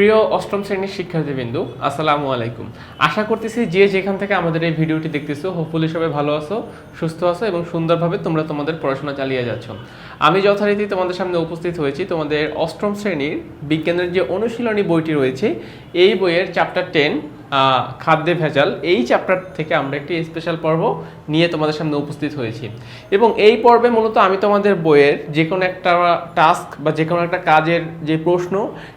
প্রিয় অষ্টম শ্রেণির শিক্ষার্থীবৃন্দু, আসসালামু আলাইকুম। আশা করতেছি যে যেখান থেকে আমাদের এই ভিডিওটি দেখতেছো হোপফুলি সবাই ভালো আছো, সুস্থ আছো এবং সুন্দরভাবে তোমরা তোমাদের পড়াশোনা চালিয়ে যাচ্ছ। আমি যথারীতি তোমাদের সামনে উপস্থিত হয়েছি তোমাদের অষ্টম শ্রেণির বিজ্ঞানের যে অনুশীলনী বইটি রয়েছে, এই বইয়ের চ্যাপ্টার টেন খাদ্যে ভেজাল, এই চ্যাপ্টার থেকে আমরা একটি স্পেশাল পর্ব নিয়ে তোমাদের সামনে উপস্থিত হয়েছি। এবং এই পর্বে মূলত আমি তোমাদের বইয়ের যে কোনো একটা টাস্ক বা যে কোনো একটা কাজের যে প্রশ্ন,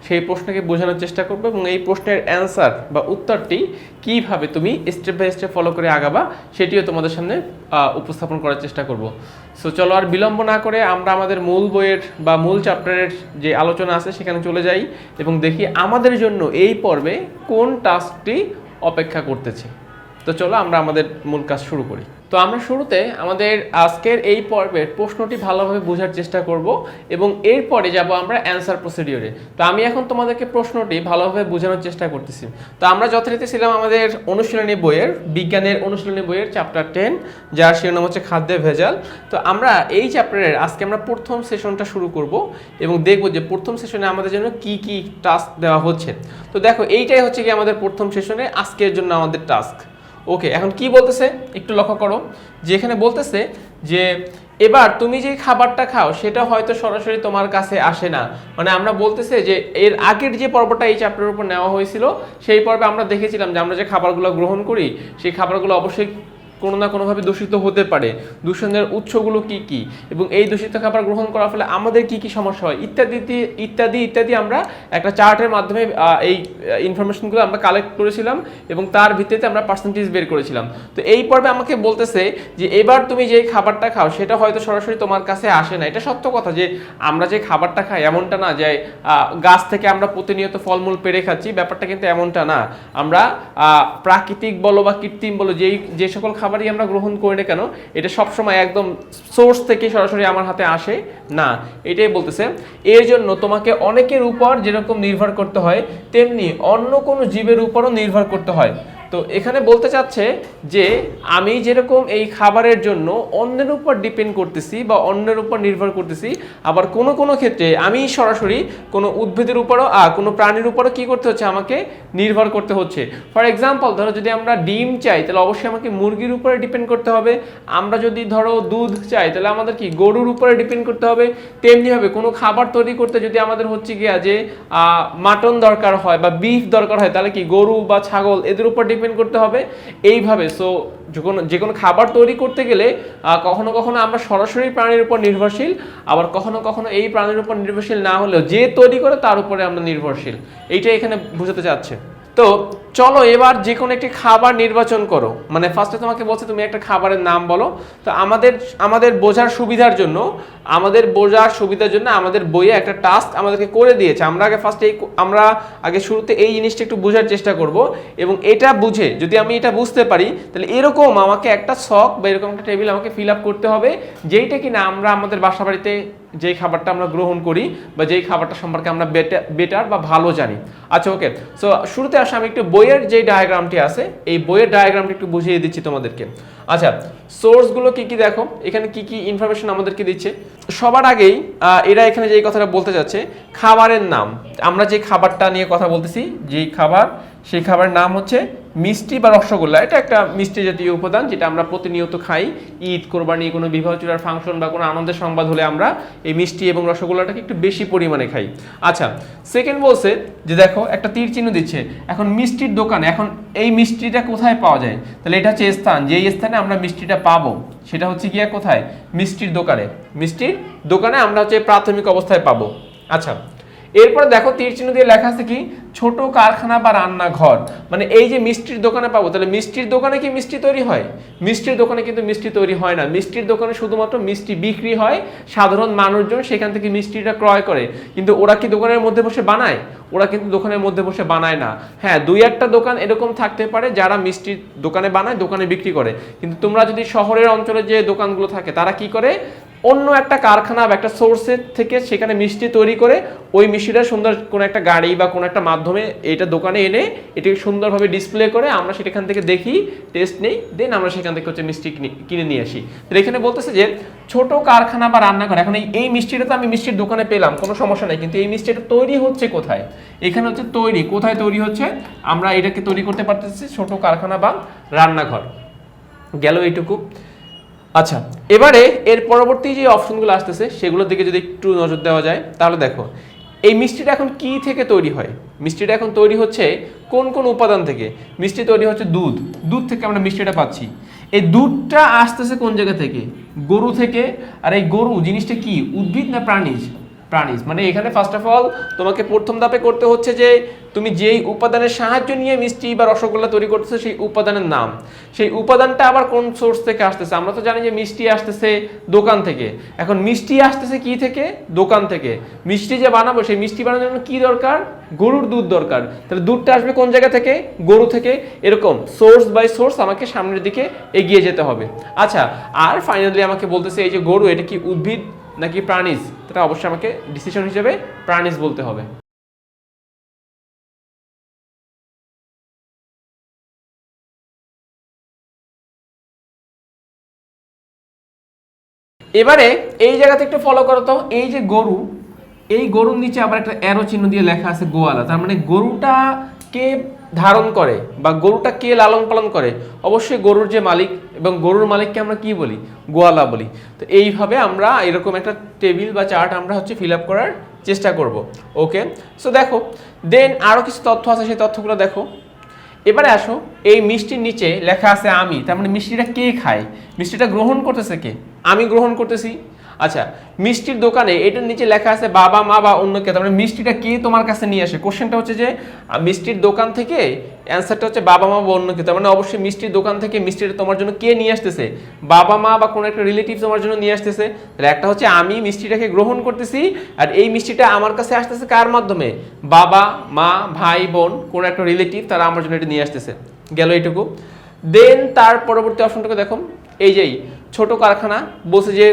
সেই প্রশ্নকে বোঝানোর চেষ্টা করব এবং এই প্রশ্নের অ্যান্সার বা উত্তরটি কীভাবে তুমি স্টেপ বাই স্টেপ ফলো করে আগাবা, সেটিও তোমাদের সামনে উপস্থাপন করার চেষ্টা করব। সো চলো আর বিলম্ব না করে আমরা আমাদের মূল বইয়ের বা মূল চ্যাপ্টারের যে আলোচনা আছে, সেখানে চলে যাই এবং দেখি আমাদের জন্য এই পর্বে কোন টাস্কটি অপেক্ষা করতেছে। তো চলো আমরা আমাদের মূল কাজ শুরু করি। তো আমরা শুরুতে আমাদের আজকের এই পর্বের প্রশ্নটি ভালোভাবে বোঝার চেষ্টা করব এবং এরপরে যাব আমরা অ্যান্সার প্রসিডিওরে। তো আমি এখন তোমাদেরকে প্রশ্নটি ভালোভাবে বোঝানোর চেষ্টা করতেছি। তো আমরা যথারীতি ছিলাম আমাদের অনুশীলনী বইয়ের, বিজ্ঞানের অনুশীলনী বইয়ের চ্যাপ্টার টেন যার শিরোনাম হচ্ছে খাদ্যে ভেজাল। তো আমরা এই চ্যাপ্টারের আজকে আমরা প্রথম সেশনটা শুরু করব এবং দেখব যে প্রথম সেশনে আমাদের জন্য কি কি টাস্ক দেওয়া হচ্ছে। তো দেখো, এইটাই হচ্ছে কি আমাদের প্রথম সেশনে আজকের জন্য আমাদের টাস্ক ওকে এখন কি বলতেছে? একটু লক্ষ্য করো। যে এখানে বলতেছে যে, এবার তুমি যে খাবারটা খাও, সেটা হয়তো সরাসরি তোমার কাছে আসে না। মানে আমরা বলতেছে যে, এর আগের যে পর্বটা এই চ্যাপ্টারের উপর নেওয়া হয়েছিল, সেই পর্বে আমরা দেখেছিলাম যে, আমরা যে খাবারগুলো গ্রহণ করি, সেই খাবারগুলো অবশ্যই কোনো না কোনোভাবে দূষিত হতে পারে। দূষণের উৎসগুলো কি কি? এবং এই দূষিত খাবার গ্রহণ করার ফলে আমাদের কি কি সমস্যা হয়? ইত্যাদি ইত্যাদি- ইত্যাদি আমরা একটা চার্টের মাধ্যমে এই ইনফরমেশনগুলো আমরা কালেক্ট করেছিলাম এবং তার ভিত্তিতে আমরা পার্সেন্টেজ বের করেছিলাম। তো এই পর্বে আমাকে বলতেছে যে এবার তুমি যে খাবারটা খাও, সেটা হয়তো সরাসরি তোমার কাছে আসে না। এটা সত্য কথা যে আমরা যে খাবারটা খাই এমনটা না যে গাছ থেকে আমরা প্রতিনিয়ত ফলমূল পেরে খাচ্ছি, ব্যাপারটা কিন্তু এমনটা না। আমরা প্রাকৃতিক বলো বা কৃত্রিম বলো, যেই, যে সকল খাবারই আমরা গ্রহণ করি না কেন, এটা সবসময় একদম সোর্স থেকে সরাসরি আমার হাতে আসে? না, এটাই বলতেছে, এর জন্য তোমাকে অনেকের উপর যেরকম নির্ভর করতে হয়, তেমনি অন্য কোনো জীবের উপরও নির্ভর করতে হয়। তো এখানে বলতে চাচ্ছে যে আমি যেরকম এই খাবারের জন্য অন্যের উপর ডিপেন্ড করতেছি বা অন্যের উপর নির্ভর করতেছি, আবার কোনো কোনো ক্ষেত্রে আমি সরাসরি কোনো উদ্ভিদের উপরও কোনো প্রাণীর উপরও কি করতে হচ্ছে? আমাকে নির্ভর করতে হচ্ছে। ফর এক্সাম্পল ধরো যদি আমরা ডিম চাই, তাহলে অবশ্যই আমাকে মুরগির উপরে ডিপেন্ড করতে হবে। আমরা যদি ধরো দুধ চাই, তাহলে আমাদের কি গরুর উপরে ডিপেন্ড করতে হবে? তেমনিভাবে কোনো খাবার তৈরি করতে যদি আমাদের হচ্ছে গিয়া যে মাটন দরকার হয় বা বিফ দরকার হয়, তাহলে কি গরু বা ছাগল এদের উপর ডিপেন্ড করতে হবে এইভাবে। সো যখন যে কোনো খাবার তৈরি করতে গেলে কখনো কখনো আমরা সরাসরি প্রাণীর উপর নির্ভরশীল, আবার কখনো কখনো এই প্রাণীর উপর নির্ভরশীল না হলেও যে তৈরি করে তার উপরে আমরা নির্ভরশীল। এইটাই এখানে বুঝাতে চাচ্ছে। তো চলো এবার যে কোনো একটি খাবার নির্বাচন করো। মানে ফার্স্টে তোমাকে বলছে, তুমি একটা খাবারের নাম বলো। তো আমাদের আমাদের বোঝার সুবিধার জন্য, আমাদের বোঝার সুবিধার জন্য আমাদের বইয়ে একটা টাস্ক আমাদেরকে করে দিয়েছে। আমরা আগে ফার্স্টে এই, আমরা আগে শুরুতে এই জিনিসটা একটু বোঝার চেষ্টা করব এবং এটা বুঝে, যদি আমি এটা বুঝতে পারি, তাহলে এরকম আমাকে একটা শখ বা এরকম একটা টেবিল আমাকে ফিল আপ করতে হবে, যেইটা কিনা আমরা আমাদের বাসা বাড়িতে যেই খাবারটা আমরা গ্রহণ করি বা যেই খাবারটা সম্পর্কে আমরা বেটার বা ভালো জানি। আচ্ছা ওকে সো শুরুতে আসে আমি একটু বইয়ের যে ডায়াগ্রামটি আছে, এই বইয়ের ডায়াগ্রামটি একটু বুঝিয়ে দিচ্ছি তোমাদেরকে। আচ্ছা সোর্সগুলো কি কি দেখো? এখানে কি কি ইনফরমেশন আমাদেরকে দিচ্ছে? সবার আগেই এরা এখানে যে কথাটা বলতে যাচ্ছে, খাবারের নাম। আমরা যে খাবারটা নিয়ে কথা বলতেছি, যেই খাবার সেই খাবারের নাম হচ্ছে মিষ্টি বা রসগোল্লা। এটা একটা মিষ্টি জাতীয় উপাদান যেটা আমরা প্রতিনিয়ত খাই। ঈদ, কোরবানি, কোনো বিবাহ চূড়ার ফাংশন বা কোনো আনন্দের সংবাদ হলে আমরা এই মিষ্টি এবং রসগোল্লাটাকে একটু বেশি পরিমাণে খাই। আচ্ছা সেকেন্ড বলছে যে দেখো, একটা তীর চিহ্ন দিচ্ছে। এখন মিষ্টির দোকান, এখন এই মিষ্টিটা কোথায় পাওয়া যায়? তাহলে এটা হচ্ছে স্থান। যেই স্থানে আমরা মিষ্টিটা পাবো, সেটা হচ্ছে গিয়া কোথায়? মিষ্টির দোকানে। মিষ্টির দোকানে আমরা হচ্ছে প্রাথমিক অবস্থায় পাবো। আচ্ছা এরপর দেখো তীর চিহ্ন দিয়ে লেখা আছে কি? ছোট কারখানা বা রান্নাঘর। মানে এই যে মিষ্টির দোকানে পাবো, তাহলে মিষ্টির দোকানে কি মিষ্টি তৈরি হয়? মিষ্টির দোকানে কিন্তু মিষ্টি তৈরি হয় না। মিষ্টির দোকানে শুধুমাত্র মিষ্টি বিক্রি হয়, সাধারণ মানুষজন সেখান থেকে মিষ্টিটা ক্রয় করে। কিন্তু ওরা কি দোকানের মধ্যে বসে বানায়? ওরা কিন্তু দোকানের মধ্যে বসে বানায় না। হ্যাঁ দুই একটা দোকান এরকম থাকতে পারে, যারা মিষ্টির দোকানে বানায়, দোকানে বিক্রি করে। কিন্তু তোমরা যদি শহরের অঞ্চলে যে দোকানগুলো থাকে, তারা কি করে? অন্য একটা কারখানা বা একটা সোর্সের থেকে সেখানে মিষ্টি তৈরি করে ওই মিষ্টিটা সুন্দর কোনো একটা গাড়ি বা কোনো একটা মাধ্যমে এটা দোকানে এনে এটাকে সুন্দরভাবে ডিসপ্লে করে আমরা সেখান থেকে দেখি টেস্ট নেই দেন আমরা সেখান থেকে হচ্ছে মিষ্টি কিনে- নিয়ে আসি। তো এখানে বলতেছে যে ছোট কারখানা বা রান্নাঘর, এখন এই মিষ্টিটা তো আমি মিষ্টির দোকানে পেলাম, কোনো সমস্যা নাই, কিন্তু এই মিষ্টিটা তৈরি হচ্ছে কোথায়? এখানে হচ্ছে তৈরি, কোথায় তৈরি হচ্ছে? আমরা এটাকে তৈরি করতে পারতেছি ছোট কারখানা বা রান্নাঘর। গেল এইটুকু। আচ্ছা এবারে এর পরবর্তী যে অপশনগুলো আসতেছে, সেগুলোর দিকে যদি একটু নজর দেওয়া যায়, তাহলে দেখো, এই মিষ্টিটা এখন কি থেকে তৈরি হয়? মিষ্টিটা এখন তৈরি হচ্ছে কোন কোন উপাদান থেকে? মিষ্টি তৈরি হচ্ছে দুধ। দুধ থেকে আমরা মিষ্টিটা পাচ্ছি। এই দুধটা আসতেছে কোন জায়গা থেকে? গরু থেকে। আর এই গরু জিনিসটা কি? উদ্ভিদ না প্রাণীজ? প্রাণীজ। মানে এখানে ফার্স্ট অফ অল তোমাকে প্রথম ধাপে করতে হচ্ছে যে তুমি যেই উপাদানের সাহায্য নিয়ে মিষ্টি বা রসগোল্লা তৈরি করতেছো সেই উপাদানের নাম। সেই উপাদানটা আবার কোন সোর্স থেকে আসতেছে? আমরা তো জানি যে মিষ্টি আসতেছে দোকান থেকে। এখন মিষ্টি আসতেছে কি থেকে? দোকান থেকে। মিষ্টি যে বানাবো, সেই মিষ্টি বানানোর জন্য কী দরকার? গরুর দুধ দরকার। তাহলে দুধটা আসবে কোন জায়গা থেকে? গরু থেকে। এরকম সোর্স বাই সোর্স আমাকে সামনের দিকে এগিয়ে যেতে হবে। আচ্ছা আর ফাইনালি আমাকে বলতেছে এই যে গরু, এটা কি উদ্ভিদ? নাকি প্রাণীজ? এটা অবশ্যই আমাকে ডিসিশন হিসেবে প্রাণীজ বলতে হবে। এবারে এই জায়গাতে একটু ফলো করো তো। এই যে গরু, এই গরুর নিচে আবার একটা অ্যারো চিহ্ন দিয়ে লেখা আছে গোয়ালা। তার মানে গরুটা কে ধারণ করে বা গরুটা কে লালন পালন করে? অবশ্যই গরুর যে মালিক এবং গরুর মালিককে আমরা কি বলি? গোয়ালা বলি। তো এইভাবে আমরা এরকম একটা টেবিল বা চার্ট আমরা হচ্ছে ফিল আপ করার চেষ্টা করব। ওকে? সো দেখো দেন আরও কিছু তথ্য আছে, সেই তথ্যগুলো দেখো। এবারে আসো, এই মিষ্টির নিচে লেখা আছে আমি। তার মানে মিষ্টিটা কে খায়? মিষ্টিটা গ্রহণ করতেছে কে? আমি গ্রহণ করতেছি। আচ্ছা মিষ্টির দোকানে এটার নিচে লেখা আছে বাবা, মা বা অন্য কে তার মানে মিষ্টিটা কে তোমার কাছে নিয়ে আসে? কোশ্চেনটা হচ্ছে যে মিষ্টির দোকান থেকে অ্যান্সারটা হচ্ছে বাবা, মা বা অন্য কে তার মানে অবশ্যই মিষ্টির দোকান থেকে মিষ্টিটা তোমার জন্য কে নিয়ে আসতেছে? বাবা, মা বা কোনো একটা রিলেটিভ তোমার জন্য নিয়ে আসতেছে। তাহলে একটা হচ্ছে আমি মিষ্টিটাকে গ্রহণ করতেছি, আর এই মিষ্টিটা আমার কাছে আসতেছে কার মাধ্যমে? বাবা, মা, ভাই, বোন, কোনো একটা রিলেটিভ তারা আমার জন্য এটা নিয়ে আসতেছে। গেল এইটুকু। দেন তার পরবর্তী অপশনটাকে দেখো। এই যেই ছোট কারখানা, বলছে যে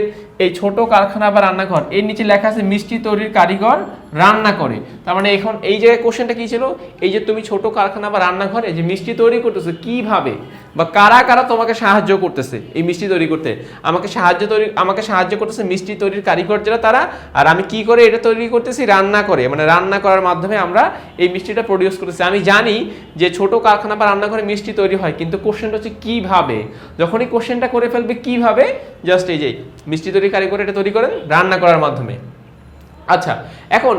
এই ছোট কারখানা বা রান্নাঘর, এর নিচে লেখা আছে মিষ্টি তৈরির কারিগর রান্না করে। তার মানে এখন এই জায়গায় কোশ্চেনটা কি ছিল? এই যে তুমি ছোট কারখানা বা রান্নাঘরে যে মিষ্টি তৈরি করতেছো, কীভাবে বা কারা কারা তোমাকে সাহায্য করতেছে এই মিষ্টি তৈরি করতে? আমাকে সাহায্য তৈরি, আমাকে সাহায্য করতেছে মিষ্টি তৈরির কারিগর যারা তারা, আর আমি কি করে এটা তৈরি করতেছি? রান্না করে। মানে রান্না করার মাধ্যমে আমরা এই মিষ্টিটা প্রডিউস করতেছি। আমি জানি যে ছোট কারখানা বা রান্নাঘরে মিষ্টি তৈরি হয়, কিন্তু কোশ্চেনটা হচ্ছে কীভাবে? যখনই কোশ্চেনটা করে ফেলবে কীভাবে? জাস্ট এই যে মিষ্টি তৈরি কারিগর এটা তৈরি করেন রান্না করার মাধ্যমে। আচ্ছা এখন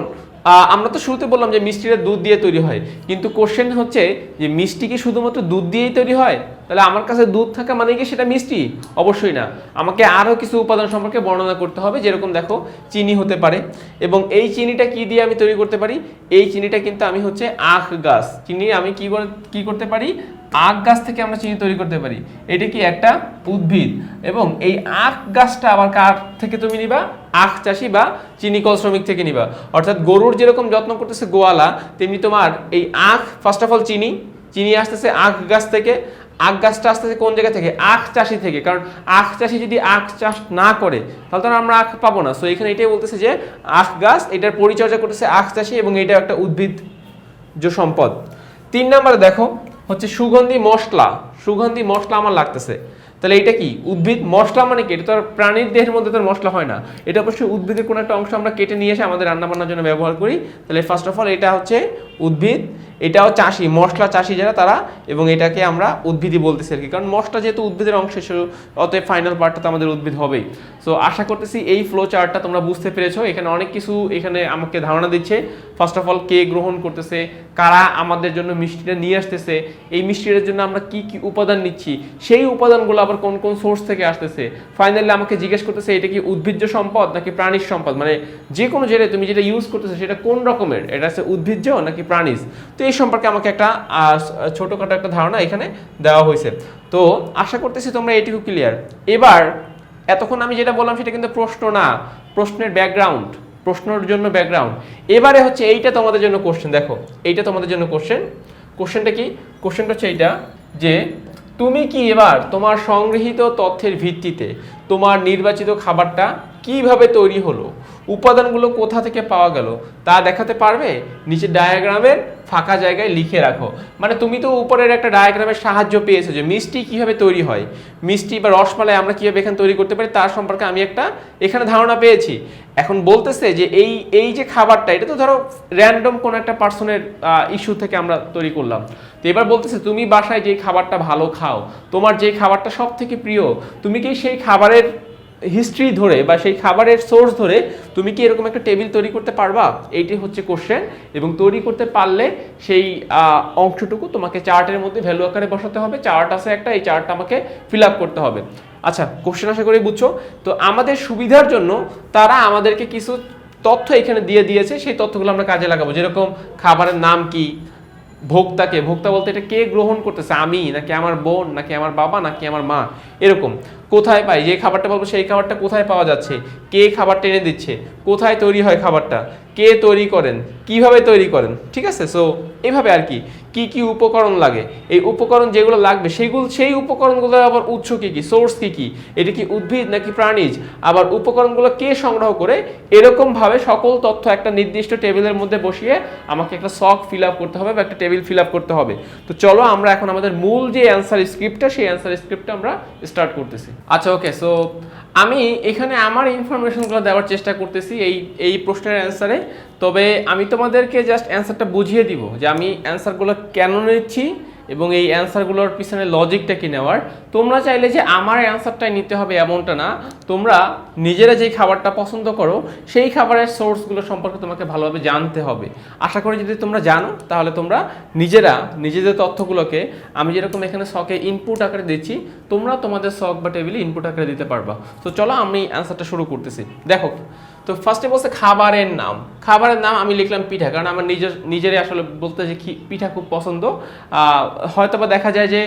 আমরা তো শুরুতে বললাম যে মিষ্টিটা দুধ দিয়ে তৈরি হয়, কিন্তু কোশ্চেন হচ্ছে যে মিষ্টি কি শুধুমাত্র দুধ দিয়েই তৈরি হয়? তাহলে আমার কাছে দুধ থাকা মানে কি সেটা মিষ্টি? অবশ্যই না। আমাকে আরও কিছু উপাদান সম্পর্কে বর্ণনা করতে হবে, যেরকম দেখো, চিনি হতে পারে। এবং এই চিনিটা কি দিয়ে আমি তৈরি করতে পারি? এই চিনিটা কিন্তু আমি হচ্ছে আখ গাছ। চিনি আমি কি কি করতে পারি? আখ গাছ থেকে আমরা চিনি তৈরি করতে পারি। এটা কি একটা উদ্ভিদ। এবং এই আখ গাছটা আবার কার থেকে তুমি নিবা? আখ চাষি বা চিনি কল শ্রমিক থেকে নিবা। অর্থাৎ গরুর যেরকম যত্ন করতেছে গোয়ালা, তেমনি তোমার এই আখ ফার্স্ট অফ অল চিনি। চিনি আসতেছে আখ গাছ থেকে। আখ গাছটা আসতেছে কোন জায়গা থেকে? আখ চাষি থেকে। কারণ আখ চাষি যদি আখ চাষ না করে, তাহলে তো আমরা আখ পাবো না। সো এখানে এটাই বলতেছে যে, আখ গাছ, এটার পরিচর্যা করতেছে আখ চাষি এবং এটা একটা উদ্ভিদ সম্পদ। তিন নম্বরে দেখো, হচ্ছে সুগন্ধি মশলা। সুগন্ধি মশলা আমার লাগতেছে। তাহলে এটা কি? উদ্ভিদ মশলা মানে কি? এটা তো প্রাণীর দেহের মধ্যে তো মশলা হয় না। এটা অবশ্যই উদ্ভিদের কোনো একটা অংশ আমরা কেটে নিয়ে এসে আমাদের রান্না বান্নার জন্য ব্যবহার করি। তাহলে ফার্স্ট অফ অল এটা হচ্ছে উদ্ভিদ, এটাও চাষি, মশলা চাষি যারা তারা, এবং এটাকে আমরা উদ্ভিদই বলতেছি আর কি। কারণ মশলা যেহেতু উদ্ভিদের অংশ অতএব ফাইনাল পার্টটা তো আমাদের উদ্ভিদ হবেই। সো আশা করতেছি এই ফ্লো চার্টটা তোমরা বুঝতে পেরেছ। এখানে অনেক কিছু এখানে আমাকে ধারণা দিচ্ছে। ফার্স্ট অফ অল কে গ্রহণ করতেছে, কারা আমাদের জন্য মিষ্টিটা নিয়ে আসতেছে, এই মিষ্টিটার জন্য আমরা কি কি উপাদান নিচ্ছি, সেই উপাদানগুলো আবার কোন কোন সোর্স থেকে আসতেছে? ফাইনালি আমাকে জিজ্ঞেস করতেছে, এটা কি উদ্ভিজ্জ সম্পদ নাকি প্রাণীর সম্পদ? মানে যে কোনো জায়গায় তুমি যেটা ইউজ করতেছো, সেটা কোন রকমের? এটা হচ্ছে উদ্ভিজ্জ নাকি প্রাণীজ। তো এই সম্পর্কে আমাকে একটা ছোটোখাটো একটা ধারণা এখানে দেওয়া হয়েছে। তো আশা করতেছি তোমরা এটুকু ক্লিয়ার এবার, এতক্ষণ আমি যেটা বললাম সেটা কিন্তু প্রশ্ন না, প্রশ্নের ব্যাকগ্রাউন্ড প্রশ্নের জন্য ব্যাকগ্রাউন্ড এবারে হচ্ছে এইটা তোমাদের জন্য কোশ্চেন দেখো, এইটা তোমাদের জন্য কোশ্চেন কোশ্চেনটা কি? কোশ্চেনটা হচ্ছে এইটা যে, তুমি কি এবার তোমার সংগৃহীত তথ্যের ভিত্তিতে তোমার নির্বাচিত খাবারটা কীভাবে তৈরি হলো? উপাদানগুলো কোথা থেকে পাওয়া গেল তা দেখাতে পারবে? নিচে ডায়াগ্রামের ফাঁকা জায়গায় লিখে রাখো। মানে তুমি তো উপরের একটা ডায়াগ্রামের সাহায্য পেয়েছ যে মিষ্টি কীভাবে তৈরি হয়। মিষ্টি বা রসমালাই আমরা কীভাবে এখানে তৈরি করতে পারি তার সম্পর্কে আমি একটা এখানে ধারণা পেয়েছি। এখন বলতেছে যে এই এই যে খাবারটা, এটা তো ধরো র্যান্ডম কোনো একটা পার্সনের ইস্যু থেকে আমরা তৈরি করলাম। তো এবার বলতেছে, তুমি বাসায় যে খাবারটা ভালো খাও, তোমার যে খাবারটা সব থেকে প্রিয়, তুমি কি সেই খাবারের হিস্ট্রি ধরে বা সেই খাবারের সোর্স ধরে তুমি কি এরকম একটা টেবিল তৈরি করতে পারবা? এইটি হচ্ছে কোশ্চেন এবং তৈরি করতে পারলে সেই অংশটুকু তোমাকে চার্টের মধ্যে ভ্যালু আকারে বসাতে হবে। চার্ট আছে একটা, এই চার্টটা আমাকে ফিল আপ করতে হবে। আচ্ছা কোশ্চেন আশা করি বুঝছ? তো আমাদের সুবিধার জন্য তারা আমাদেরকে কিছু তথ্য এখানে দিয়ে দিয়েছে। সেই তথ্যগুলো আমরা কাজে লাগাবো। যেরকম খাবারের নাম কি? ভোক্তাকে, ভোক্তা বলতে এটা কে গ্রহণ করতেছে? আমি, নাকি আমার বোন, নাকি আমার বাবা, নাকি আমার মা? এরকম। কোথায় পাই? যে খাবারটা বলব সেই খাবারটা কোথায় পাওয়া যাচ্ছে? কে খাবারটা এনে দিচ্ছে? কোথায় তৈরি হয় খাবারটা? কে তৈরি করেন? কীভাবে তৈরি করেন? ঠিক আছে? সো এভাবে আর কি। কি কি উপকরণ লাগে? এই উপকরণ যেগুলো লাগবে, সেগুলো, সেই উপকরণগুলোর আবার উৎস কি কি? সোর্স কি কি? এটা কি উদ্ভিদ নাকি প্রাণীজ? আবার উপকরণগুলো কে সংগ্রহ করে? এরকম ভাবে সকল তথ্য একটা নির্দিষ্ট টেবিলের মধ্যে বসিয়ে আমাকে একটা সক ফিল আপ করতে হবে বা একটা টেবিল ফিল আপ করতে হবে। তো চলো আমরা এখন আমাদের মূল যে অ্যান্সার স্ক্রিপ্টটা সেই অ্যান্সার স্ক্রিপ্টটা আমরা স্টার্ট করতেছি। আচ্ছা ওকে সো আমি এখানে আমার ইনফরমেশনগুলো দেওয়ার চেষ্টা করতেছি এই এই প্রশ্নের অ্যান্সারে তবে আমি তোমাদেরকে জাস্ট অ্যান্সারটা বুঝিয়ে দিব যে আমি অ্যান্সারগুলো কেন নিচ্ছি এবং এই অ্যান্সারগুলোর পিছনে লজিকটা কি নেওয়ার? তোমরা চাইলে যে আমার অ্যান্সারটাই নিতে হবে এমনটা না। তোমরা নিজেরা যেই খাবারটা পছন্দ করো, সেই খাবারের সোর্সগুলো সম্পর্কে তোমাকে ভালোভাবে জানতে হবে। আশা করি যদি তোমরা জানো, তাহলে তোমরা নিজেরা, নিজেদের তথ্যগুলোকে, আমি যেরকম এখানে শখে ইনপুট আকারে দিচ্ছি, তোমরা তোমাদের শখ বা টেবিলে ইনপুট আকারে দিতে পারবা। তো চলো আমি অ্যান্সারটা শুরু করতেছি। দেখো তো ফার্স্টে বলছে খাবারের নাম। খাবারের নাম আমি লিখলাম পিঠা, কারণ আমার নিজের, নিজেরই আসলে বলতে যে পিঠা খুব পছন্দ। হয়তো বা দেখা যায় যে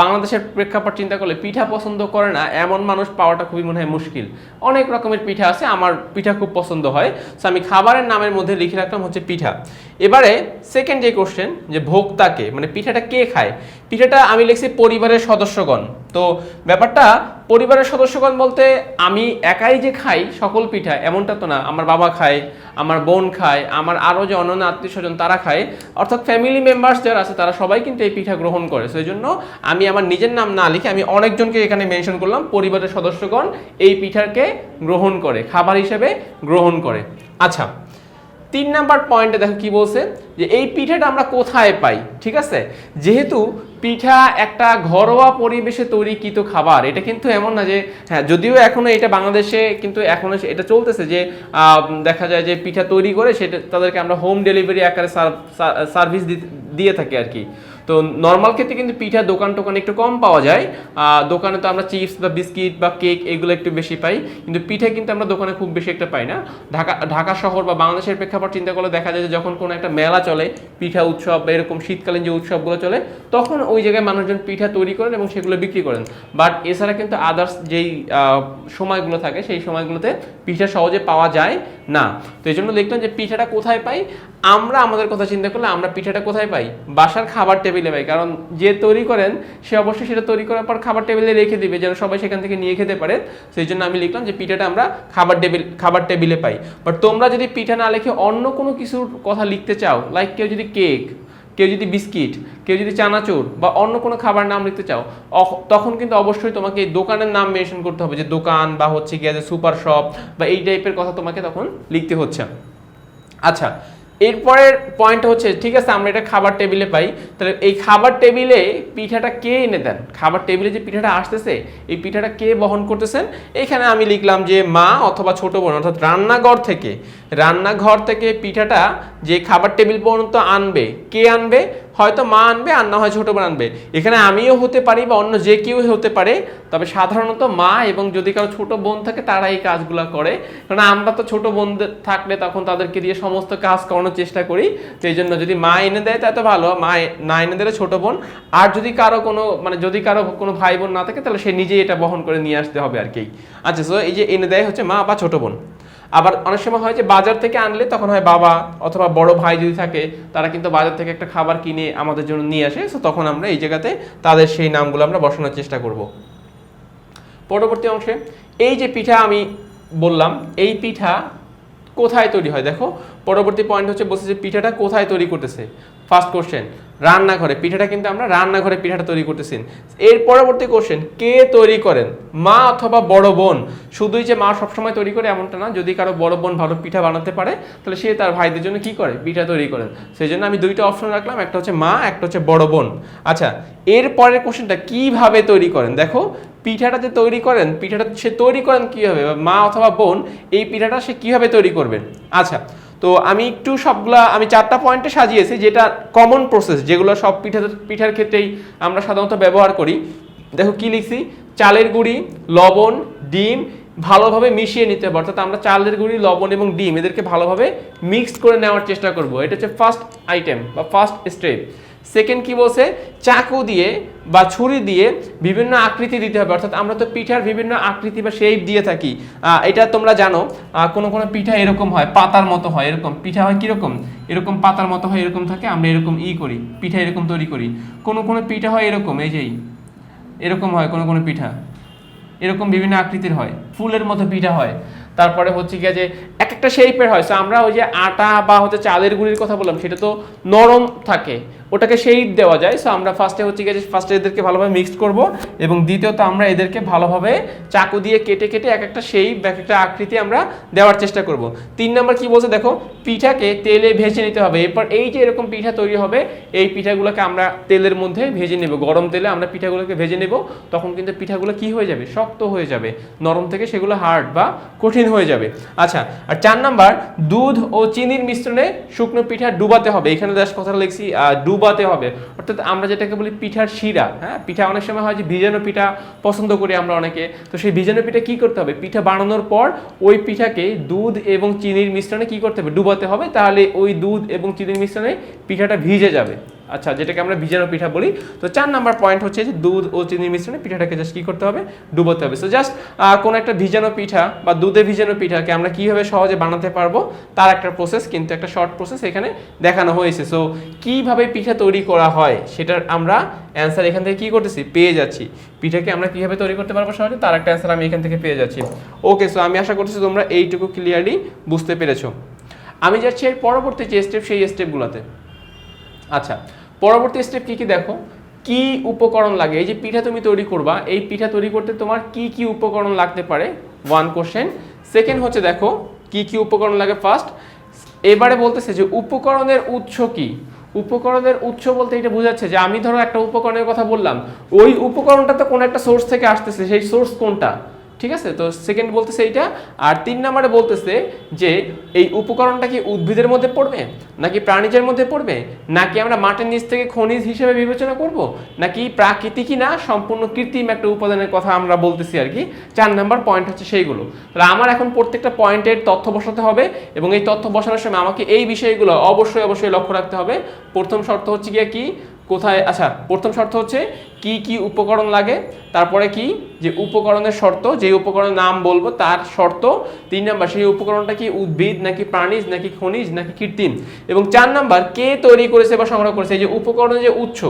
বাংলাদেশের প্রেক্ষাপট চিন্তা করলে পিঠা পছন্দ করে না, এমন মানুষ পাওয়াটা খুবই মনে হয় মুশকিল। অনেক রকমের পিঠা আছে, আমার পিঠা খুব পছন্দ হয়। সো আমি খাবারের নামের মধ্যে লিখে রাখলাম হচ্ছে পিঠা। এবারে সেকেন্ড যে কোশ্চেন যে ভোক্তাকে মানে পিঠাটা কে খায়? পিঠাটা আমি লিখছি পরিবারের সদস্যগণ। তো ব্যাপারটা, পরিবারের সদস্যগণ বলতে আমি একাই যে খাই সকল পিঠা, এমনটা তো না। আমার বাবা খায়, আমার বোন খায়, আমার আরও যে অন্যান্য আত্মীয় স্বজন তারা খায়। অর্থাৎ ফ্যামিলি মেম্বার্স যারা আছে, তারা সবাই কিন্তু এই পিঠা গ্রহণ করে। সেই জন্য আমি আমার নিজের নাম না লিখে আমি অনেকজনকে এখানে মেনশন করলাম, পরিবারের সদস্যগণ এই পিঠাকে গ্রহণ করে, খাবার হিসেবে গ্রহণ করে। আচ্ছা তিন নাম্বার পয়েন্টে দেখো কি বলছে? যে এই পিঠাটা আমরা কোথায় পাই, ঠিক আছে? যেহেতু পিঠা একটা ঘরোয়া পরিবেশে তৈরিকৃত খাবার, এটা কিন্তু এমন না যে হ্যাঁ যদিও এখনও এটা বাংলাদেশে কিন্তু এখনও এটা চলতেছে যে দেখা যায় যে পিঠা তৈরি করে সেটা তাদেরকে আমরা হোম ডেলিভারি আকারে সার্ভিস দিয়ে থাকি আর কি। তো নর্মাল ক্ষেত্রে কিন্তু পিঠা দোকান টোকান একটু কম পাওয়া যায়। দোকানে তো আমরা চিপস বা বিস্কিট বা কেক এগুলো একটু বেশি পাই, কিন্তু পিঠা কিন্তু আমরা দোকানে খুব বেশি একটা পাই না। ঢাকা ঢাকা শহর বা বাংলাদেশের প্রেক্ষাপট চিন্তা করলে দেখা যায় যে যখন কোনো একটা মেলা চলে পিঠা উৎসব বা এরকম শীতকালীন যে উৎসবগুলো চলে, তখন ওই জায়গায় মানুষজন পিঠা তৈরি করেন এবং সেগুলো বিক্রি করেন। বাট এছাড়া কিন্তু আদার্স যেই সময়গুলো থাকে, সেই সময়গুলোতে পিঠা সহজে পাওয়া যায় না। তো এই জন্য দেখলাম যে পিঠাটা কোথায় পাই? আমরা আমাদের কথা চিন্তা করলে আমরা পিঠাটা কোথায় পাই? বাসার খাবার টেবিলে পাই। কারণ যে তৈরি করেন, সে অবশ্যই সেটা তৈরি করার পর খাবার টেবিলে রেখে দিবে, যেন সবাই সেখান থেকে নিয়ে খেতে পারে। সেই জন্য আমি লিখলাম যে পিঠাটা আমরা খাবার টেবিল, খাবার টেবিলে পাই। বাট তোমরা যদি পিঠা না লিখে অন্য কোনো কিছুর কথা লিখতে চাও লাইক কেউ যদি কেক, কেউ যদি বিস্কিট, কেউ যদি চানাচুর বা অন্য কোনো খাবার নাম লিখতে চাও তখন কিন্তু অবশ্যই তোমাকে এই দোকানের নাম মেনশন করতে হবে যে দোকান বা হচ্ছে গিয়ে সুপার শপ বা এই টাইপের কথা তোমাকে তখন লিখতে হচ্ছে। আচ্ছা এরপরের পয়েন্ট হচ্ছে, ঠিক আছে, আমরা এটা খাবার টেবিলে পাই। তাহলে এই খাবার টেবিলে পিঠাটা কে এনে দেন? খাবার টেবিলে যে পিঠাটা আসতেছে, এই পিঠাটা কে বহন করতেছেন? এখানে আমি লিখলাম যে মা অথবা ছোট বোন, অর্থাৎ রান্নাঘর থেকে রান্নাঘর থেকে পিঠাটা যে খাবার টেবিল পর্যন্ত আনবে, কে আনবে? হয়তো মা আনবে আর না হয় ছোট বোন আনবে। এখানে আমিও হতে পারি বা অন্য যে কেউ হতে পারে, তবে সাধারণত মা এবং যদি কারও ছোট বোন থাকে তারা এই কাজগুলো করে। কারণ আমরা তো ছোট বোন থাকলে তখন তাদেরকে দিয়ে সমস্ত কাজ করানোর চেষ্টা করি। তো এই জন্য যদি মা এনে দেয়, তা তো ভালো। মা না এনে দিলে ছোট বোন। আর যদি কারও কোনো মানে যদি কারও কোনো ভাই বোন না থাকে, তাহলে সে নিজেই এটা বহন করে নিয়ে আসতে হবে আর কি। আচ্ছা সো এই যে এনে দেয় হচ্ছে মা বা ছোট বোন। আবার অনেক সময় হয় যে বাজার থেকে আনলে তখন হয় বাবা অথবা বড় ভাই যদি থাকে, তারা কিন্তু বাজার থেকে একটা খাবার কিনে আমাদের জন্য নিয়ে আসে। সো তখন আমরা এই জায়গাতে তাদের সেই নামগুলো আমরা বসানোর চেষ্টা করব। পরবর্তী অংশে, এই যে পিঠা আমি বললাম, এই পিঠা কোথায় তৈরি হয়? দেখো, পরবর্তী পয়েন্ট হচ্ছে বলছে যে পিঠাটা কোথায় তৈরি করতেছে? ফার্স্ট কোশ্চেন রান্নাঘরে, পিঠাটা কিন্তু আমরা রান্নাঘরে পিঠাটা তৈরি করতেছি। এর পরবর্তী কোশ্চেন কে তৈরি করেন? মা অথবা বড় বোন? শুধুই যে মা সবসময় তৈরি করে এমনটা না, যদি কারও বড় বোন ভালো পিঠা বানাতে পারে, তাহলে সে তার ভাইদের জন্য কি করে? পিঠা তৈরি করেন। সেই জন্য আমি দুইটা অপশন রাখলাম, একটা হচ্ছে মা, একটা হচ্ছে বড় বোন। আচ্ছা এর পরের কোশ্চেনটা কীভাবে তৈরি করেন? দেখো, পিঠাটা যে তৈরি করেন, পিঠাটা সে তৈরি করেন কীভাবে? মা অথবা বোন, এই পিঠাটা সে কীভাবে তৈরি করবেন? আচ্ছা তো আমি একটু সবগুলা, আমি চারটা পয়েন্টে সাজিয়েছি যেটা কমন প্রসেস যেগুলো সব পিঠা, পিঠার ক্ষেত্রেই আমরা সাধারণত ব্যবহার করি। দেখো কি লিখছি? চালের গুঁড়ি, লবণ, ডিম ভালোভাবে মিশিয়ে নিতে হবে। অর্থাৎ আমরা চালের গুঁড়ি, লবণ এবং ডিম এদেরকে ভালোভাবে মিক্সড করে নেওয়ার চেষ্টা করব। এটা হচ্ছে ফার্স্ট আইটেম বা ফার্স্ট স্টেপ সেকেন্ড কি বলছে? চাকু দিয়ে বা ছুরি দিয়ে বিভিন্ন আকৃতি দিতে হবে। অর্থাৎ আমরা তো পিঠার বিভিন্ন আকৃতি বা শেপ দিয়ে থাকি। এটা তোমরা জানো কোনো কোনো পিঠা এরকম হয়, পাতার মতো হয় এরকম। পিঠা হয় কীরকম? এরকম পাতার মতো হয়, এরকম থাকে, আমরা এরকম ই করি, পিঠা এরকম তৈরি করি। কোনো কোনো পিঠা হয় এরকম, এই যেই এরকম হয় কোনো কোনো পিঠা। এরকম বিভিন্ন আকৃতির হয়, ফুলের মতো পিঠা হয়। তারপরে হচ্ছে গিয়ে যে এক একটা শেপের হয়। সো আমরা ওই যে আটা বা হচ্ছে চালের গুঁড়ির কথা বললাম, সেটা তো নরম থাকে। ওটাকে শেপ দেওয়া যায়। সো আমরা ফার্স্টে হচ্ছে গিয়ে ফার্স্টে এদেরকে ভালোভাবে মিক্সড করব এবং দ্বিতীয়ত আমরা এদেরকে ভালোভাবে চাকু দিয়ে কেটে কেটে এক একটা শেপ এক একটা আকৃতি আমরা দেওয়ার চেষ্টা করব। তিন নম্বর কি বলছে দেখো পিঠাকে তেলে ভেজে নিতে হবে। এরপর এই যে এরকম পিঠা তৈরি হবে এই পিঠাগুলোকে আমরা তেলের মধ্যে ভেজে নেব। গরম তেলে আমরা পিঠাগুলোকে ভেজে নেব তখন কিন্তু পিঠাগুলো কি হয়ে যাবে? শক্ত হয়ে যাবে। নরম থেকে সেগুলো হার্ড বা কঠিন হয়ে যাবে। আচ্ছা আর চার নাম্বার দুধ ও চিনির মিশ্রণে শুকনো পিঠা ডুবাতে হবে। এখানে জাস্ট কথাটা লিখছি আহ, ডুবাতে হবে। অর্থাৎ আমরা যেটাকে বলি পিঠার শিরা হ্যাঁ? পিঠা অনেক সময় হয় যে ভিজানো পিঠা পছন্দ করি আমরা অনেকে। তো সেই ভিজানো পিঠা কি করতে হবে? পিঠা বানানোর পর ওই পিঠাকে দুধ এবং চিনির মিশ্রণে কি করতে হবে? ডুবাতে হবে, তাহলে ওই দুধ এবং চিনির মিশ্রণে পিঠাটা ভিজে যাবে। আচ্ছা যেটাকে আমরা ভিজানো পিঠা বলি, তো চার নাম্বার পয়েন্ট হচ্ছে যে দুধ ও চিনির মিশ্রণে পিঠাটাকে জাস্ট কি করতে হবে? ডুবোতে হবে। সো জাস্ট কোনো একটা ভিজানো পিঠা বা দুধে ভিজানো পিঠাকে আমরা কীভাবে সহজে বানাতে পারব, তার একটা প্রসেস কিন্তু একটা শর্ট প্রসেস এখানে দেখানো হয়েছে। সো কীভাবে পিঠা তৈরি করা হয়, সেটার আমরা অ্যান্সার এখান থেকে কি করতেছি? পেয়ে যাচ্ছি। পিঠাকে আমরা কীভাবে তৈরি করতে পারব সহজে? তার একটা অ্যান্সার আমি এখান থেকে পেয়ে যাচ্ছি। ওকে সো আমি আশা করতেছি তোমরা এইটুকু ক্লিয়ারলি বুঝতে পেরেছ। আমি যাচ্ছি এর পরবর্তী যে স্টেপ সেই স্টেপগুলোতে আচ্ছা পরবর্তী স্টেপ কি কি দেখো? কি উপকরণ লাগে? এই যে পিঠা তুমি তৈরি করবা, এই পিঠা তৈরি করতে তোমার কি কি উপকরণ লাগতে পারে? ওয়ান কোশ্চেন সেকেন্ড হচ্ছে দেখো, কি কি উপকরণ লাগে ফার্স্ট এবারে বলতেছে যে উপকরণের উৎস কি? উপকরণের উৎস বলতে এটা বোঝাচ্ছে যে আমি ধরো একটা উপকরণের কথা বললাম, ওই উপকরণটা তো কোনো একটা সোর্স থেকে আসতেছে, সেই সোর্স কোনটা? ঠিক আছে? তো সেকেন্ড বলতেছে এইটা, আর তিন নম্বরে বলতেছে যে, এই উপকরণটা কি উদ্ভিদের মধ্যে পড়বে? নাকি প্রাণীজের মধ্যে পড়বে? নাকি আমরা মাটির নিচ থেকে খনিজ হিসেবে বিবেচনা করব? নাকি প্রাকৃতিকই না, সম্পূর্ণ কৃত্রিম একটা উপাদানের কথা আমরা বলতেছি আর কি। চার নাম্বার পয়েন্ট হচ্ছে সেইগুলো। তাহলে আমার এখন প্রত্যেকটা পয়েন্টের তথ্য বসাতে হবে, এবং এই তথ্য বসানোর সময় আমাকে এই বিষয়গুলো অবশ্যই অবশ্যই লক্ষ্য রাখতে হবে। প্রথম শর্ত হচ্ছে গিয়ে কি? কোথায়? আচ্ছা প্রথম শর্ত হচ্ছে কি কি উপকরণ লাগে, তারপরে কি? যে উপকরণের শর্ত যে উপকরণের নাম বলব, তার শর্ত, তিন নাম্বার, সেই উপকরণটা কি উদ্ভিদ, নাকি প্রাণীজ, নাকি খনিজ, নাকি কৃত্রিম? এবং চার নাম্বার, কে তৈরি করেছে বা সংগ্রহ করেছে? যে উপকরণের যে উৎস,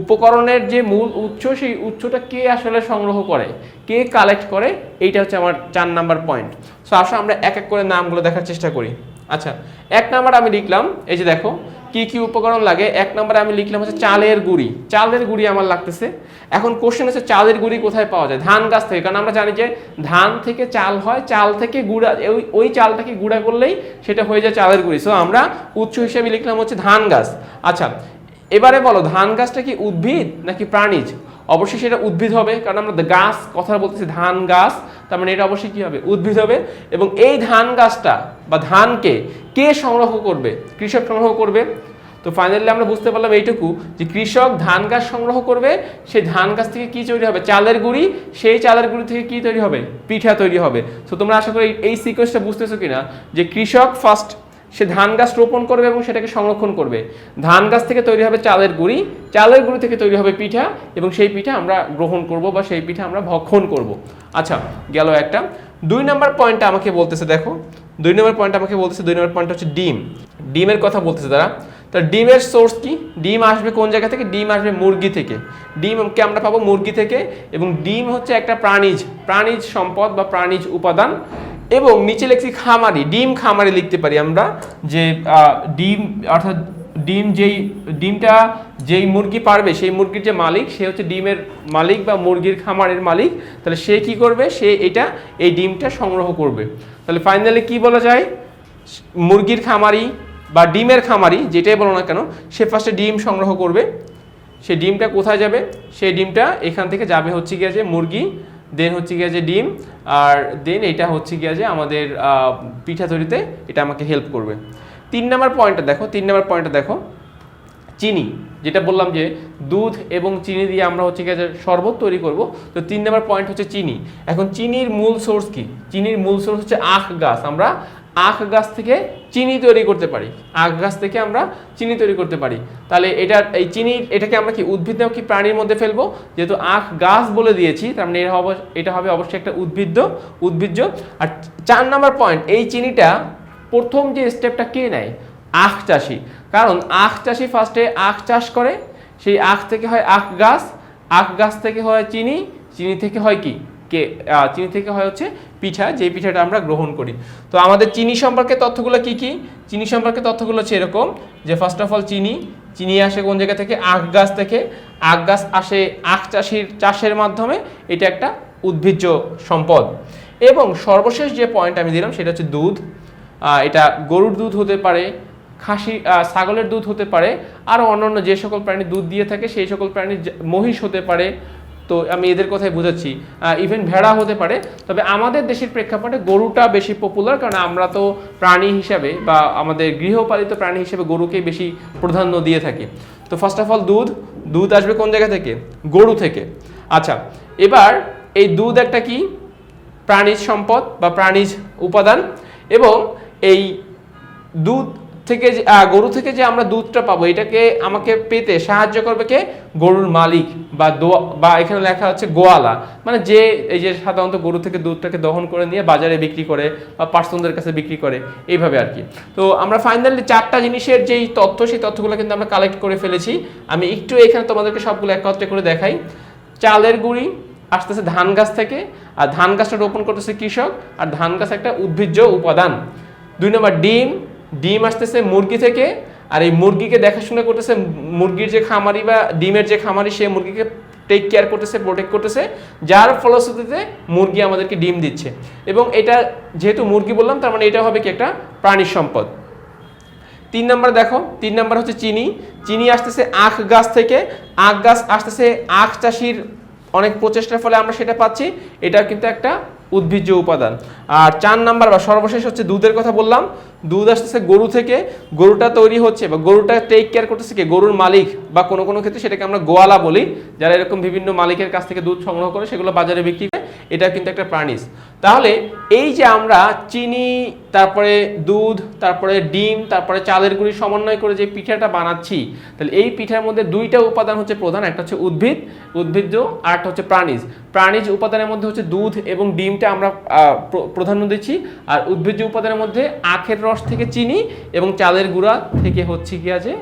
উপকরণের যে মূল উৎস, সেই উৎসটা কে আসলে সংগ্রহ করে? কে কালেক্ট করে? এইটা হচ্ছে আমার চার নাম্বার পয়েন্ট সো আসলে আমরা এক এক করে নামগুলো দেখার চেষ্টা করি। আচ্ছা এক নাম্বার আমি লিখলাম, এই যে দেখো কি কি উপকরণ লাগে? এক নম্বরে আমি লিখলাম হচ্ছে চালের গুঁড়ি। চালের গুঁড়ি আমার লাগতেছে। এখন কোশ্চেন হচ্ছে চালের গুঁড়ি কোথায় পাওয়া যায়? ধান গাছ থেকে। কারণ আমরা জানি যে ধান থেকে চাল হয়, চাল থেকে গুঁড়া, ওই ওই চালটাকে গুঁড়া করলেই সেটা হয়ে যায় চালের গুঁড়ি। সো আমরা উৎস হিসেবে লিখলাম হচ্ছে ধান গাছ। আচ্ছা এবারে বলো, ধান গাছটা কি উদ্ভিদ নাকি প্রাণীজ? অবশ্যই সেটা উদ্ভিদ হবে, কারণ আমরা গাছ কথা বলতেছি, ধান গাছ, তার মানে এটা অবশ্যই কি হবে? উদ্ভিদ হবে, এবং এই ধান গাছটা বা ধানকে কে সংগ্রহ করবে? কৃষক সংগ্রহ করবে। তো ফাইনালি আমরা বুঝতে পারলাম এইটুকু যে কৃষক ধান গাছ সংগ্রহ করবে, সেই ধান গাছ থেকে কি তৈরি হবে? চালের গুঁড়ি, সেই চালের গুঁড়ি থেকে কি তৈরি হবে? পিঠা তৈরি হবে। তো তোমরা আশা করি এই সিকোয়েন্সটা বুঝতেছো কিনা যে কৃষক ফার্স্ট সে ধান গাছ রোপণ করবে এবং সেটাকে সংরক্ষণ করবে। ধান গাছ থেকে তৈরি হবে চালের গুঁড়ি। চালের গুঁড়ি থেকে তৈরি হবে পিঠা এবং সেই পিঠা আমরা গ্রহণ করব বা সেই পিঠা আমরা ভক্ষণ করব। আচ্ছা গেল একটা। দুই নম্বর পয়েন্টটা আমাকে বলতেছে, দেখো। দুই নম্বর পয়েন্ট আমাকে বলতেছে, দুই নম্বর পয়েন্ট হচ্ছে ডিম। ডিমের কথা বলতেছে তারা। তা ডিমের সোর্স কি? ডিম আসবে কোন জায়গা থেকে? ডিম আসবে মুরগি থেকে। ডিমকে আমরা পাবো মুরগি থেকে এবং ডিম হচ্ছে একটা প্রাণীজ প্রাণীজ সম্পদ বা প্রাণীজ উপাদান। এবং নিচে লিখছি খামারি, ডিম খামারি লিখতে পারি আমরা, যে ডিম, অর্থাৎ ডিম যেই, ডিমটা যেই মুরগি পারবে, সেই মুরগির যে মালিক, সে হচ্ছে ডিমের মালিক বা মুরগির খামারের মালিক, তাহলে সে কি করবে? সে এটা, এই ডিমটা সংগ্রহ করবে। তাহলে ফাইনালি কি বলা যায়? মুরগির খামারি বা ডিমের খামারি, যেটাই বলো না কেন, সে ফার্স্টে ডিম সংগ্রহ করবে, সে ডিমটা কোথায় যাবে? সেই ডিমটা এখান থেকে যাবে হচ্ছে গিয়ে যে মুরগি দেন হচ্ছে গিয়ে যে ডিম, আর দেন এটা হচ্ছে গিয়ে যে আমাদের পিঠা তৈরিতে এটা আমাকে হেল্প করবে। তিন নম্বর পয়েন্টটা দেখো, তিন নম্বর পয়েন্টটা দেখো। চিনি, যেটা বললাম যে দুধ এবং চিনি দিয়ে আমরা হচ্ছে গিয়ে শরবত তৈরি করব, তো তিন নম্বর পয়েন্ট হচ্ছে চিনি। এখন চিনির মূল সোর্স কি? চিনির মূল সোর্স হচ্ছে আখ গাছ। আমরা আখ গাছ থেকে চিনি তৈরি করতে পারি। আখ গাছ থেকে আমরা চিনি তৈরি করতে পারি। তাহলে এটা এই চিনি, এটাকে আমরা কি উদ্ভিদ নাও কি প্রাণীর মধ্যে ফেলব? যেহেতু আখ গাছ বলে দিয়েছি, তার মানে এটা হবে এটা হবে অবশ্যই একটা উদ্ভিদ উদ্ভিজ্জ। আর চার নাম্বার পয়েন্ট এই চিনিটা প্রথম যে স্টেপটা কে নেয়? আখ চাষি। কারণ আখ চাষি ফার্স্টে আখ চাষ করে, সেই আখ থেকে হয় আখ গাছ আখ গাছ থেকে হয় চিনি চিনি থেকে হয় কি? কে চিনি থেকে হয় হচ্ছে পিঠা, যে পিঠাটা আমরা গ্রহণ করি। তো আমাদের চিনি সম্পর্কে তথ্যগুলো কি কি? চিনি সম্পর্কে তথ্যগুলো হচ্ছে এরকম যে ফার্স্ট অফ অল চিনি। চিনি আসে কোন জায়গা থেকে? আখ গাছ থেকে। আখ গাছ আসে আখ চাষির, চাষের মাধ্যমে। এটা একটা উদ্ভিজ্জ সম্পদ। এবং সর্বশেষ যে পয়েন্ট আমি দিলাম, সেটা হচ্ছে দুধ। এটা গরুর দুধ হতে পারে, খাসি ছাগলের দুধ হতে পারে আরও অন্যান্য যে সকল প্রাণী দুধ দিয়ে থাকে, সেই সকল প্রাণী মহিষ হতে পারে তো আমি এদের কথাই বুঝাচ্ছি। ইভেন ভেড়া হতে পারে, তবে আমাদের দেশের প্রেক্ষাপটে গরুটা বেশি পপুলার কারণ আমরা তো প্রাণী হিসাবে বা আমাদের গৃহপালিত প্রাণী হিসেবে গরুকেই বেশি প্রাধান্য দিয়ে থাকি। তো ফার্স্ট অফ অল দুধ। দুধ আসবে কোন জায়গা থেকে? গরু থেকে। আচ্ছা এবার এই দুধ একটা কি? প্রাণীজ সম্পদ বা প্রাণীজ উপাদান এবং এই দুধ থেকে যে গরু থেকে যে আমরা দুধটা পাবো, এটাকে আমাকে পেতে সাহায্য করবে কে? গরুর মালিক বা বা এখানে লেখা হচ্ছে গোয়ালা। মানে যে, এই যে সাধারণত গরু থেকে দুধটাকে দহন করে নিয়ে বাজারে বিক্রি করে বা পার্সনদের কাছে বিক্রি করে, এইভাবে আর কি। তো আমরা ফাইনালি চারটা জিনিসের যেই তথ্য, সেই তথ্যগুলো কিন্তু আমরা কালেক্ট করে ফেলেছি। আমি একটু এখানে তোমাদেরকে সবগুলো একত্রে করে দেখাই। চালের গুঁড়ি, আসতেছে ধান গাছ থেকে, আর ধান গাছটা রোপণ করতেছে কৃষক, আর ধান গাছ একটা উদ্ভিজ্জ উপাদান। দুই নম্বর ডিম ডিম আসতেছে মুরগি থেকে, আর এই মুরগিকে দেখাশোনা করতেছে মুরগির যে খামারি বা ডিমের যে খামারি, সে মুরগিকে টেক কেয়ার করতেছে প্রোটেক্ট করতেছে, যার ফলশ্রুতিতে মুরগি আমাদেরকে ডিম দিচ্ছে। এবং এটা যেহেতু মুরগি বললাম, তার মানে এটা হবে কি একটা প্রাণীর সম্পদ। তিন নাম্বার দেখো, তিন নম্বর হচ্ছে চিনি। চিনি আসতেছে আখ গাছ থেকে। আখ গাছ আসতেছে, আখ চাষির অনেক প্রচেষ্টার ফলে আমরা সেটা পাচ্ছি। এটা কিন্তু একটা উদ্ভিজ্জ উপাদান। আর চার নাম্বার বা সর্বশেষ হচ্ছে দুধের কথা বললাম। দুধ আসতেছে গরু থেকে। গরুটা তৈরি হচ্ছে বা গরুটা টেক কেয়ার করতেছে কি? গরুর মালিক বা কোনো কোনো ক্ষেত্রে সেটাকে আমরা গোয়ালা বলি। যারা এরকম বিভিন্ন মালিকের কাছ থেকে দুধ সংগ্রহ করে সেগুলো বাজারে বিক্রি করে। এটা কিন্তু একটা প্রাণীজ। তাহলে এই যে আমরা চিনি, তারপরে দুধ, তারপরে ডিম, তারপরে চালের গুঁড়ি সমন্বয় করে যে পিঠাটা বানাচ্ছি, তাহলে এই পিঠার মধ্যে দুইটা উপাদান হচ্ছে প্রধান, একটা হচ্ছে উদ্ভিদ, উদ্ভিজ্জ, আর একটা হচ্ছে প্রাণীজ। প্রাণীজ উপাদানের মধ্যে হচ্ছে দুধ এবং ডিমটা আমরা প্রাধান্য দিচ্ছি, আর উদ্ভিজ্জ উপাদানের মধ্যে আখের রস থেকে চিনি এবং চালের গুঁড়া থেকে হচ্ছে কি আছে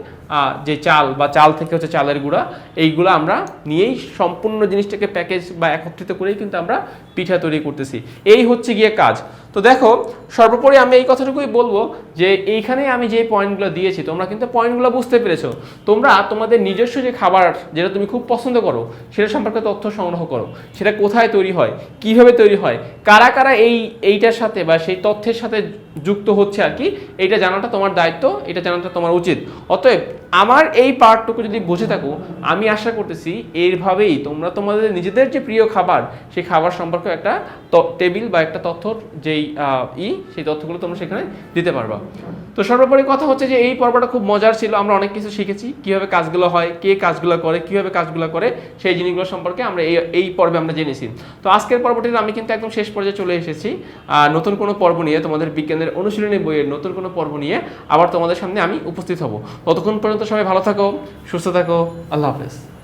যে চাল বা চাল থেকে হচ্ছে চালের গুঁড়া, এইগুলো আমরা নিয়েই সম্পূর্ণ জিনিসটাকে প্যাকেজ বা একত্রিত করেই কিন্তু আমরা পিঠা তৈরি করতেছি। এই হচ্ছে গিয়ে কাজ। তো দেখো, সর্বোপরি আমি এই কথাটুকুই বলব যে এইখানে আমি যে পয়েন্টগুলো দিয়েছি, তোমরা কিন্তু পয়েন্টগুলো বুঝতে পেরেছ। তোমরা তোমাদের নিজস্ব যে খাবার যেটা তুমি খুব পছন্দ করো সেটা সম্পর্কে তথ্য সংগ্রহ করো। সেটা কোথায় তৈরি হয়, কীভাবে তৈরি হয়, কারা কারা এই, এইটার সাথে বা সেই তথ্যের সাথে যুক্ত হচ্ছে আর কি, এইটা জানাটা তোমার দায়িত্ব, এটা জানাটা তোমার উচিত। অতএব আমার এই পার্টটুকু যদি বুঝে থাকো, আমি আশা করতেছি এইভাবেই তোমরা তোমাদের নিজেদের যে প্রিয় খাবার, সেই খাবার সম্পর্কে একটা টেবিল বা একটা তথ্যর যেই ই, সেই তথ্যগুলো তোমরা সেখানে দিতে পারবা। তো সর্বোপরি কথা হচ্ছে যে এই পর্বটা খুব মজার ছিল, আমরা অনেক কিছু শিখেছি, কীভাবে কাজগুলো হয়, কে কাজগুলো করে, কীভাবে কাজগুলো করে, সেই জিনিসগুলো সম্পর্কে আমরা এই এই পর্বে আমরা জেনেছি। তো আজকের পর্বটিতে আমি কিন্তু একদম শেষ পর্যায়ে চলে এসেছি নতুন কোনো পর্ব নিয়ে তোমাদের বিজ্ঞানের অনুশীলনী বইয়ের নতুন কোনো পর্ব নিয়ে আবার তোমাদের সামনে আমি উপস্থিত হব। ততক্ষণ পর্যন্ত সবাই ভালো থাকো, সুস্থ থাকো, আল্লাহ হাফেজ।